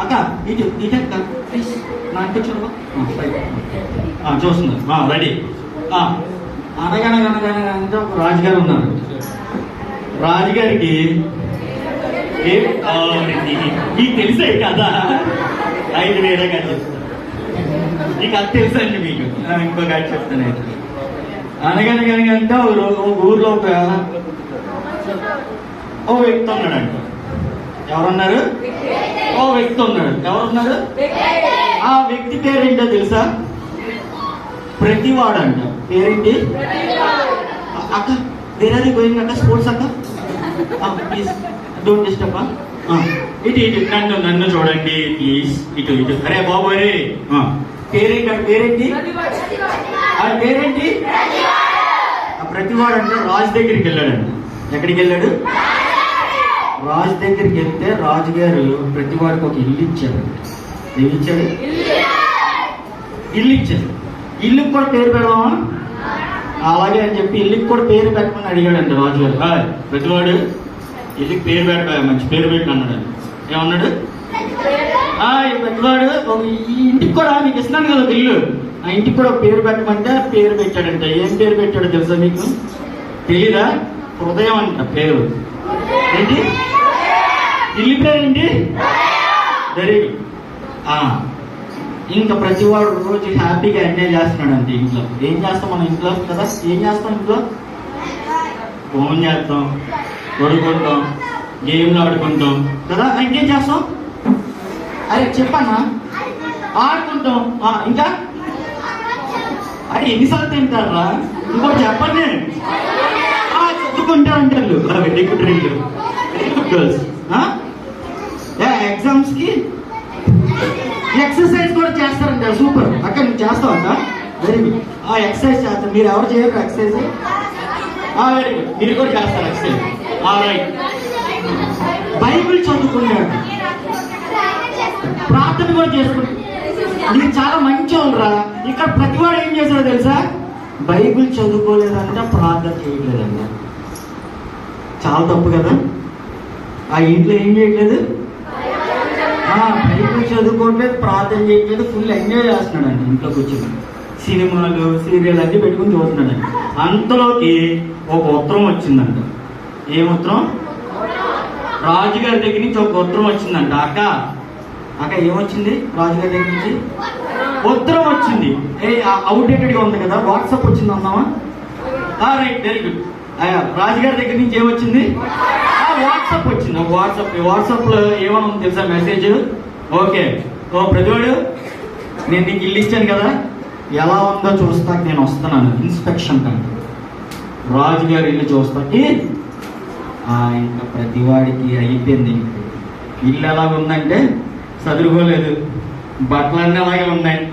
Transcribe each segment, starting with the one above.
అక్క ఇటు ఇటు ప్లీజ్ నా చూడవా చూస్తున్నారు. రెడీ. అనగనగనగనగా ఒక రాజుగారు ఉన్నారు. రాజుగారికి మీకు తెలిసే కదా? ఐదు వేరే కదా నీకు అది తెలుసండి మీకు. ఇంకో గాడి చెప్తాను అయితే అనగనగనగంటే ఊర్లో ఒక ఓ వ్యక్తి ఉన్నాడంట. ఎవరున్నారు? ఓ వ్యక్తి ఉన్నాడు. ఎవరున్నారు? ఆ వ్యక్తి పేరేంటో తెలుసా? ప్రతివాడు అంట. పేరేంటి? అక్క వేర్ గోయింగ్ అక్క? స్పోర్ట్స్ అక్క? ప్లీజ్ డోంట్ డిస్టర్బ్ ఇటు ఇటు నన్ను నన్ను చూడండి ప్లీజ్ ఇటు ఇటు. అరే బాబు అరే. పేరేంటి? అక్క పేరేంటి? ఆ పేరేంటి? ఆ ప్రతివాడు అంటే రాజు దగ్గరికి వెళ్ళాడంట. ఎక్కడికి వెళ్ళాడు? రాజు దగ్గరికి వెళ్తే రాజుగారు ప్రతివాడికి ఒక ఇల్లు ఇచ్చాడు ఏమి ఇచ్చాడు ఇల్లు ఇచ్చాడు ఇల్లుకి కూడా పేరు పెడదామా? అలాగే అని చెప్పి ఇల్లుకి కూడా పేరు పెట్టమని అడిగాడంట రాజుగారు. ప్రతివాడు ఇల్లుకి పేరు పెట్టా మంచి పేరు పెట్టి అన్నాడు ఏమన్నాడు? పెద్దవాడు ఒక ఇంటికి కూడా మీకు ఇస్తున్నాను కదా ఇల్లు. ఆ ఇంటికి కూడా ఒక పేరు పెట్టమంటే పేరు పెట్టాడంట. ఏం పేరు పెట్టాడో తెలుసా మీకు? తెలీదా? హృదయం అంట పేరు. ఏంటి? ఇల్లు పేరేంటి వెరీ గుడ్ ఇంకా ప్రతి వాడు రోజు హ్యాపీగా ఎంజాయ్ చేస్తున్నాడు అంతే ఇంట్లో. ఏం చేస్తాం మనం ఇంట్లో? కదా? ఏం చేస్తాం ఇంట్లో? ఫోన్ చేస్తాం కొడుకుంటాం గేమ్లు ఆడుకుంటాం. కదా? ఇంకేం చేస్తాం? అరే చెప్పన్నా? ఆడుకుంటాం. ఇంకా? అరే ఎన్నిసార్లు తింటారా? ఇంకోటి చెప్పండి. ఆ, చదువుకుంటా అంటారు వెరీ గుడ్ గర్ల్స్ ఎగ్జామ్స్కి ఎక్సర్సైజ్ కూడా చేస్తారంట. సూపర్ అక్క నువ్వు చేస్తావు అంట వెరీ గుడ్ ఆ ఎక్సర్సైజ్ చేస్తారు మీరు ఎవరు చేయరు ఎక్సర్సైజ్ వెరీ గుడ్ మీరు కూడా చేస్తారు ఎక్సర్సైజ్ రైట్ బైబిల్ చదువుకున్నాడు. ప్రార్థన కూడా చేసుకుంటాడు. నీకు చాలా మంచి ఉండరా ఇక్కడ ప్రతివాడు ఏం చేశాడో తెలుసా? బైబిల్ చదువుకోలేదంట ప్రార్థన చేయట్లేదంట. చాలా తప్పు కదా? ఆ ఇంట్లో ఏం చేయట్లేదు? ఆ, బైబిల్ చదువుకోవట్లేదు ప్రార్థన చేయట్లేదు ఫుల్ ఎంజాయ్ చేస్తున్నాడండి ఇంట్లో కూర్చొని. సినిమాలు సీరియల్ అన్ని పెట్టుకుని చూస్తున్నాడండి. అంతలోకి ఒక ఉత్తరం వచ్చిందంట. ఏం ఉత్తరం? రాజుగారి దగ్గర నుంచి ఒక ఉత్తరం వచ్చిందంట. అక్క అక్క ఏమొచ్చింది రాజుగారి దగ్గర నుంచి? ఉత్తరం వచ్చింది. ఏ అవుడేటెడ్గా ఉంది కదా వాట్సాప్ వచ్చింది అన్నావా? రైట్ వెరీ గుడ్ రాజుగారి దగ్గర నుంచి ఏమొచ్చింది? వాట్సాప్ వచ్చింది. వాట్సాప్ వాట్సాప్లో ఏమన్నా తెలుసా మెసేజ్? ఓకే. ఓ ప్రతివాడు నేను నీకు ఇల్లు ఇచ్చాను కదా. ఎలా ఉందో చూస్తాక నేను వస్తున్నాను. ఇన్స్పెక్షన్ కంటే. రాజుగారి ఇల్లు చూస్తాకి. ఆ, ఇంకా ప్రతివాడికి అయిపోయింది ఇల్లు ఎలా ఉందంటే చదువుకోలేదు బట్టలన్నీ అలాగే ఉన్నాయి.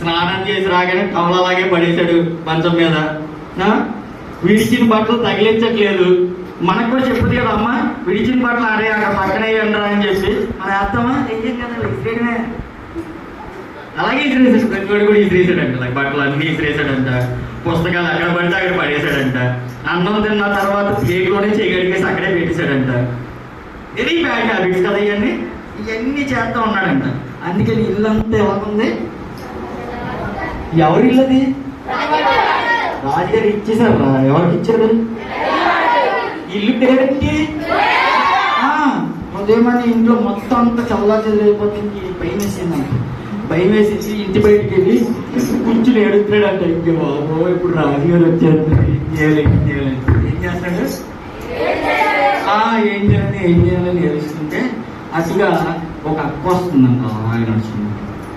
స్నానం చేసి రాగానే కవల అలాగే పడేశాడు మంచం మీద. విడిచిన బట్టలు తగిలించట్లేదు. మనకు కూడా చెప్పుతుంది కదా అమ్మ విడిచిన బట్టలు ఆడే అక్కడ పక్కనే వేయండిరా అని చెప్పి. మన ఏం చేయం కదా ఇసిరేయడమే. అలాగే ఇసిరేసాడు ప్రతివాడు కూడా ఇసిరేసాడంట. like బట్టలు అన్ని ఇసిరేసాడంట. పుస్తకాలు అక్కడ పడితే అక్కడ పడేసాడంట అన్నం తిన్న తర్వాత ప్లేట్లోనే చేయగలిగేసి అక్కడే పెట్టేశాడంట. వెరీ బ్యాడ్ హ్యాబిట్స్ కదా ఇవన్నీ? ఇవన్నీ చేస్తా ఉన్నాడంట. అందుకని ఇల్లు అంతా ఉంది ఎవరి ఇల్లు అది? రాజుగారు ఇచ్చేసారు రా. ఎవరికి ఇచ్చారు ఇల్లు పేరేంటి ఆ, ఉదయమని ఇంట్లో మొత్తం అంతా చల్లా చెదిరైపోతుంది భయం వేసిందంట భయం వేసేసి ఇంటి బయటికి వెళ్ళి కూర్చుని ఏడుతున్నాడంట ఇంక బాబో ఇప్పుడు రాజుగారు వచ్చారు. ఏం చేయాలి ఏం చేయాలి ఏం చేస్తాడు? ఆ, ఏం చేయాలి ఏం చేయాలని ఏడుస్తుంటే అటుగా ఒక అక్క వస్తుందంట. ఆయన నడుచుకుంటూ.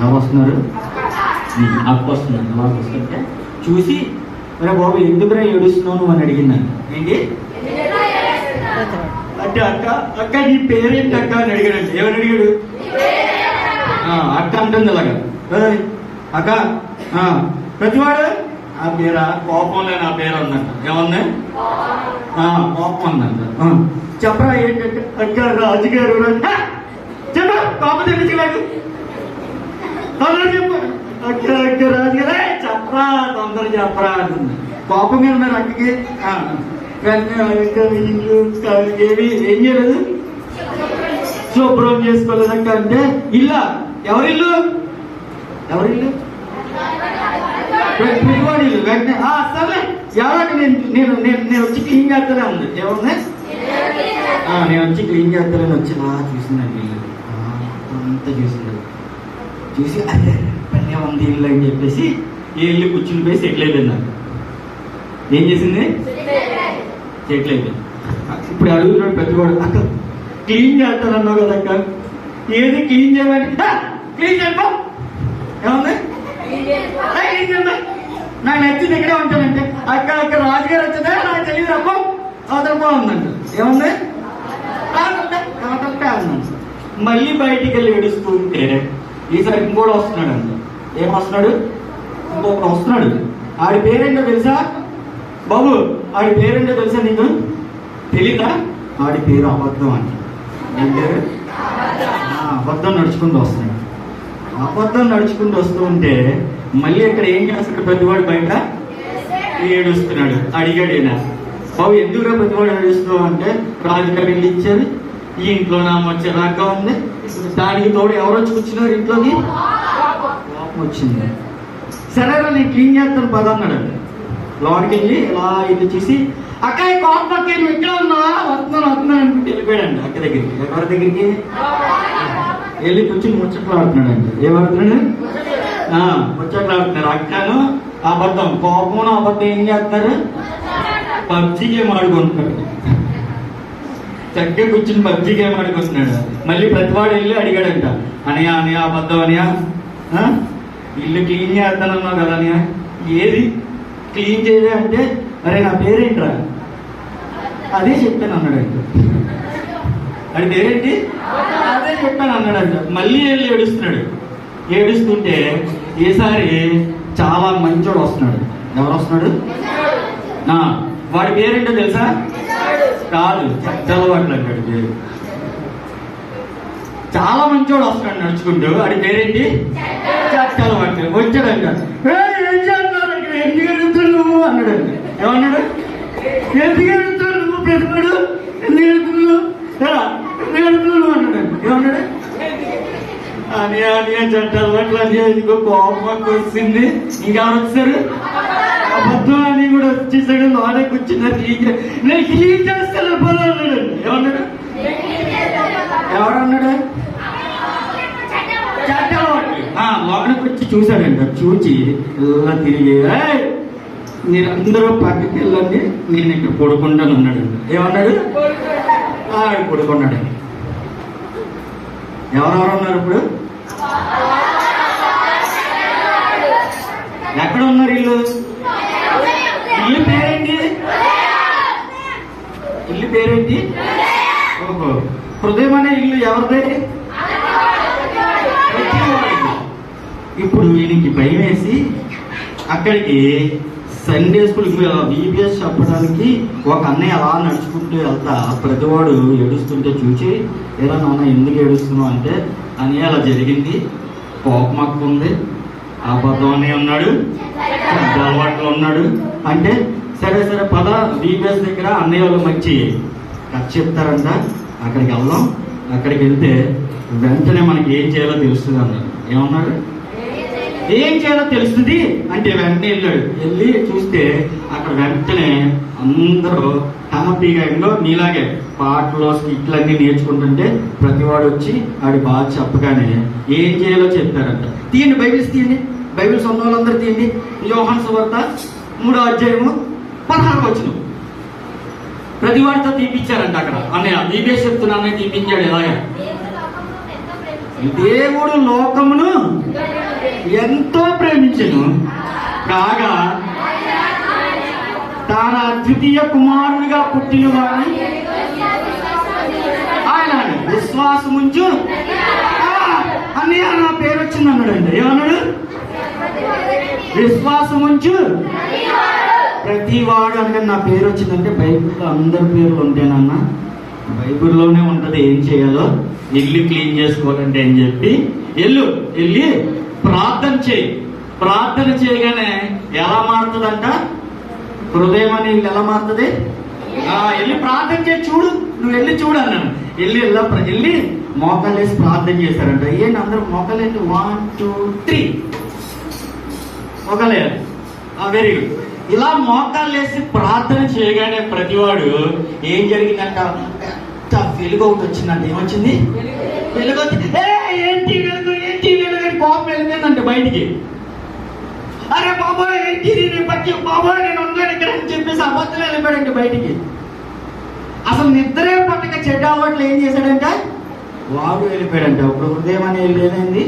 ఎవరు వస్తున్నారు? అక్క. వస్తుందంట. అలా వస్తుంటే చూసి అరే బాబు ఎందుకురా ఏడుస్తున్నావు నువ్వు అని అడిగింది ఏంటి? అంటే అక్క అక్క నీ పేరేంటి అక్క అని అడిగాడు ఏమని అడిగాడు? అక్క అంటుంది అలాగా. అక్క ప్రతివాడు? ఆ పేరా? కోపంలో నా పేరు ఉందంట. ఏముంది? కోపం ఉందంట. చెప్పరా ఏంటంటే అక్క రాజుగారు చెప్పరా కోపం తెప్పించలేదు. తొందర చెప్పు. అక్క అక్క రాజుగారా. "ఏయ్, చెప్పరా అంటుంది కోపం మీద మరి అక్కకి. ఏమి వెంటనే ఏం చేయలేదు? శుభ్రం చేసుకోలేదక్క అంటే ఇల్లా? ఎవరిల్లు? ఎవరిల్లు? పిల్లవాడి ఇల్లు వెంటనే సరే సర్లే. నేను నేను నేను నేను వచ్చి క్లీన్ చేస్తానే ఉంది. ఎవరిని నేను వచ్చి క్లీన్ చేస్తానని వచ్చి నా చూసిందండి ఇల్లు. అంతా చూసింది. చూసి అదే పని ఉంది ఇల్లు అని చెప్పేసి వెళ్ళి కూర్చుని పోయి సెటిల్ అయిపోయింది నాకు. ఏం చేసింది? సెటిల్ అయిపోయింది. ఇప్పుడు అడుగుతున్నాడు పెద్దవాడు అక్క క్లీన్ చేస్తానన్నావు కదా అక్క. ఏది క్లీన్ చేయమంటే క్లీన్ చేయపో ఏముంది? క్లీన్ నాకు నచ్చింది ఇక్కడే ఉంటానంటే అక్క అక్క రాజుగారు వచ్చిందా? నాకు తెలియదు రప్ప అవతల బాగుందంట ఏముంది? కాదంటే అన్నాను మళ్ళీ బయటికి వెళ్ళి ఏడుస్తూ ఉంటేనే ఈసారి ఇంకోటి వస్తున్నాడు అంట ఏం వస్తున్నాడు? ఇంకొకడు వస్తున్నాడు. ఆడి పేరేంటో తెలుసా? బాబు ఆడి పేరేంటో తెలుసా నీకు? తెలీదా? ఆడి పేరు అబద్ధం అని పేరు? అబద్ధం నడుచుకుంటూ వస్తున్నాడు. అబద్ధం నడుచుకుంటూ వస్తూ ఉంటే మళ్ళీ ఇక్కడ ఏం చేస్తాడు పెద్దవాడు బయట? ఏడుస్తున్నాడు. అడిగాడు ఈయన. బాబు ఎందుకురా పెద్దవాడు ఏడుస్తున్నావు అంటే రాజుగారు ఇచ్చారు. ఈ ఇంట్లో నా వచ్చేదాకా ఉంది. దానికి తోడు ఎవరు వచ్చి కూర్చున్నారు ఇంట్లోకి? కోపం వచ్చింది. సరేరా నేను క్లీన్ చేస్తాను పద అన్నాడు. లోనికి వెళ్ళి ఇలా ఇల్లు చూసి అక్క ఈ కోపకి నువ్వు ఇక్కడ ఉన్నా వస్తున్నాను వస్తున్నాను అనుకుంటే వెళ్ళిపోయాడండి అక్క దగ్గరికి. ఎవరి దగ్గరికి? వెళ్ళి కూర్చుని ముచ్చట్లు ఆడుతున్నాడు? అండి ఏమడుతున్నాడు ముచ్చట్లు ఆడుతున్నారు అక్కను అబద్ధం కోపం అబద్ధం ఏం చేస్తారు? పబ్జి గేమ్ ఆడుకుంటున్నాడు. చక్కగా కూర్చుని పబ్జి గేమ్ ఆడుకుంటున్నాడు. మళ్ళీ ప్రతివాడు వెళ్ళి అడిగాడంట అనయా అనయా అబద్ధం అనయా? ఇల్లు క్లీన్ చేస్తానన్నావు కదా నేను ఏది? క్లీన్ చేయలే అంటే అరే నా పేరేంట్రా? అదే చెప్పాను అన్నాడు ఆయన. అది పేరేంటి? అదే చెప్పాను అన్నాడు అన్నాడంట మళ్ళీ వెళ్ళి ఏడుస్తున్నాడు. ఏడుస్తుంటే ఈసారి చాలా మంచోడు వస్తున్నాడు. ఎవరు వస్తున్నాడు? ఆ, వాడి పేరేంటో తెలుసా? కాదు. చెత్తలవాట్లు అంటాడు పేరు. చాలా మంచోడు వస్తున్నాడు నడుచుకుంటూ. వాడి పేరేంటి? వచ్చాడంట. "ఏయ్, ఏం చేస్తున్నావు ఇక్కడ? ఎందుకు నువ్వు? అన్నాడంట ఏమన్నాడు? ఎందుకు నువ్వు ఎందుకు? ఎందుకు అన్నాడు. ఏమన్నాడు? అని అని అట్లా అని ఇంకో కోపం వచ్చింది ఇంకెవరు వచ్చారు? అబద్ధం అని కూడా వచ్చేసాడు. లోనే కూర్చున్నారు నేను క్లీన్ చేస్తాను పని అన్నాడు. ఏమన్నాడు? ఎవరన్నాడు? వచ్చి చూశాడంట. చూచి ఇలా తిరిగి "ఏయ్, మీరందరూ పక్కకి వెళ్ళండి నేను ఇక్కడ పడుకుంటాను అన్నాడు. ఏమన్నాడు? ఆడు పడుకున్నాడు. ఎవరెవరు ఉన్నారు ఇప్పుడు? ఎక్కడ ఉన్నారు ఇల్లు ఇల్లు పేరేంటి? ఇల్లు పేరేంటి? ఓహో హృదయం అనే ఇల్లు ఎవరిది? ఇప్పుడు వీనికి భయం వేసి అక్కడికి సండే స్కూల్ బీబీఎస్ చెప్పడానికి ఒక అన్నయ్య అలా నడుచుకుంటూ వెళ్తా. ప్రతివాడు ఏడుస్తుంటే చూసి ఎలా నాన్న ఎందుకు ఏడుస్తున్నావు? అంటే అని అలా జరిగింది. కోపమక్కు ఉంది. అబద్ధం అని ఉన్నాడు. చెడ్డ అలవాట్లు ఉన్నాడు. అంటే సరే సరే పద. బీబీఎస్ దగ్గర అన్నయ్య వాళ్ళు మంచి కథ చెప్తారంట. అక్కడికి వెళ్దాం. అక్కడికి వెళ్తే వెంటనే మనకి ఏం చేయాలో తెలుస్తుంది అన్నారు ఏమన్నాడు ఏం చేయాలో తెలుస్తుంది అంటే వెంటనే వెళ్ళాడు. వెళ్ళి చూస్తే అక్కడ వెంటనే అందరూ హ్యాపీగా ఇంకో నీలాగే పాటలు స్కిట్లన్నీ నేర్చుకుంటుంటే ప్రతివాడు వచ్చి ఆడి బాగా చెప్పగానే ఏం చేయాలో చెప్పారంట. తీయండి బైబిల్స్ తీయండి. బైబిల్స్ ఉన్న వాళ్ళందరూ తీయండి. యోహాన్ సువార్త మూడో అధ్యాయము పదహారు వచ్చిన ప్రతివాడితో తీపిచ్చారంట అక్కడ. అన్నయ్య నీవే చెప్తున్నా అన్నయ్య తీపించాడు ఎలాగా? దేవుడు లోకమును ఎంతో ప్రేమించను. కాగా తాన ద్వితీయ కుమారుడిగా పుట్టిన వాడిని ఆయన విశ్వాసం ఉంచు అన్నయ్య నా పేరు వచ్చింది అన్నాడండి ఏమన్నాడు? విశ్వాసం ఉంచు ప్రతి వాడు అంటే నా పేరు వచ్చిందంటే బైబిల్లో అందరి పేర్లు ఉంటానన్నా బైబిల్లోనే ఉంటది ఏం చేయాలో? ఇల్లు క్లీన్ చేసుకోవాలంటే అని చెప్పి? ఎల్లు వెళ్ళి ప్రార్థన చేయి. ప్రార్థన చేయగానే ఎలా మారుతుందంట? హృదయం అని ఎలా మారుతుంది? వెళ్ళి ప్రార్థన చేసి చూడు. నువ్వు వెళ్ళి చూడు అన్నాను వెళ్ళి వెళ్ళా వెళ్ళి మోకాలు వేసి ప్రార్థన చేశారంట. ఏంటి అందరూ మోకాలు వన్ టూ త్రీ మోకాలే? వెరీ గుడ్ ఇలా మోకాలు వేసి ప్రార్థన చేయగానే ప్రతివాడు ఏం జరిగిందంట? ఎంత వెలుగు ఒకటి వచ్చిందంట. ఏమొచ్చింది? వెలుగు వచ్చింది "ఏ, ఏంటి వెలుగు? ఏంటి వెలుగు? అని కోపం వెళ్ళిపోయిందంట బయటికి. అరే బాబోయ్ ఏంటి నేను పచ్చి బాబోయ్ నేను ఉన్నాను ఇక్కడ అని చెప్పేసి అబద్ధం వెళ్ళిపోయాడంట బయటికి. అసలు నిద్రే పట్టక చెడ్డ అలవాట్లు ఏం చేశాడంట? వాడు వెళ్ళిపోయాడంట. ఇప్పుడు హృదయం అనేది లేదండి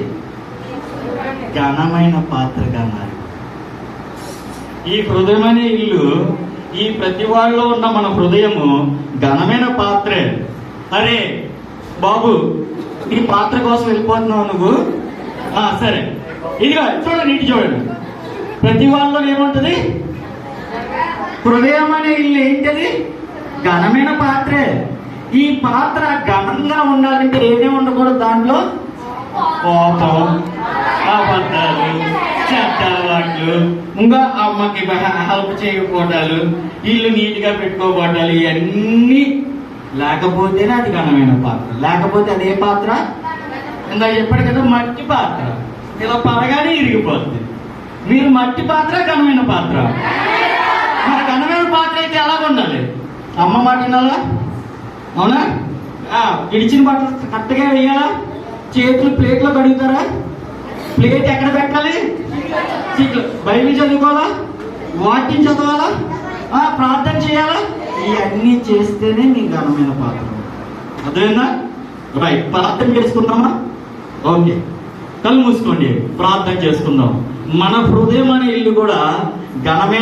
ఘనమైన పాత్రగా మారి ఈ హృదయం అనే ఇల్లు ఈ ప్రతి వాళ్ళలో ఉన్న మన హృదయము ఘనమైన పాత్రే. అరే బాబు ఈ పాత్ర కోసం వెళ్ళిపోతున్నావు నువ్వు? సరే. ఇదిగో చూడండి ఇటు చూడండి. ప్రతి వాళ్ళలో ఏముంటది? హృదయం అనే ఇల్లు ఏంటది? ఘనమైన పాత్రే. ఈ పాత్ర ఘనంగా ఉండాలంటే ఏమేమి ఉండకూడదు దాంట్లో? కోపం. అబద్ధాలు చెడ్డ అలవాట్లు ఇంకా అమ్మకి హెల్ప్ చేయకపోవటాలు ఇల్లు నీట్గా పెట్టుకోపోవటాలు ఇవన్నీ లేకపోతేనే అది ఘనమైన పాత్ర. లేకపోతే అదే పాత్ర? ఇంకా చెప్పాడు కదా మట్టి పాత్ర. ఇలా పడగానే ఇరిగిపోతుంది మీరు మట్టి పాత్ర ఘనమైన పాత్ర? మరి ఘనమైన పాత్ర అయితే ఎలా ఉండాలి? అమ్మ మాట వినాలా? అవునా? ఆ, బట్టలు కరెక్ట్గా వేయాలా? చేతులు ప్లేట్లో కడుగుతారా? ప్లేట్ ఎక్కడ పెట్టాలి? సీట్లు. బైబిల్ చదువుకోవాలా? వాక్యం చదవాలా? ప్రార్థన చేయాలా? ఇవన్నీ చేస్తేనే మీ ఘనమైన పాత్ర. అదేనా రైట్. ప్రార్థన చేసుకుందామా? ఓకే. కళ్ళు మూసుకోండి. ప్రార్థన చేసుకుందాం. మన హృదయం అనే ఇల్లు కూడా ఘనమైన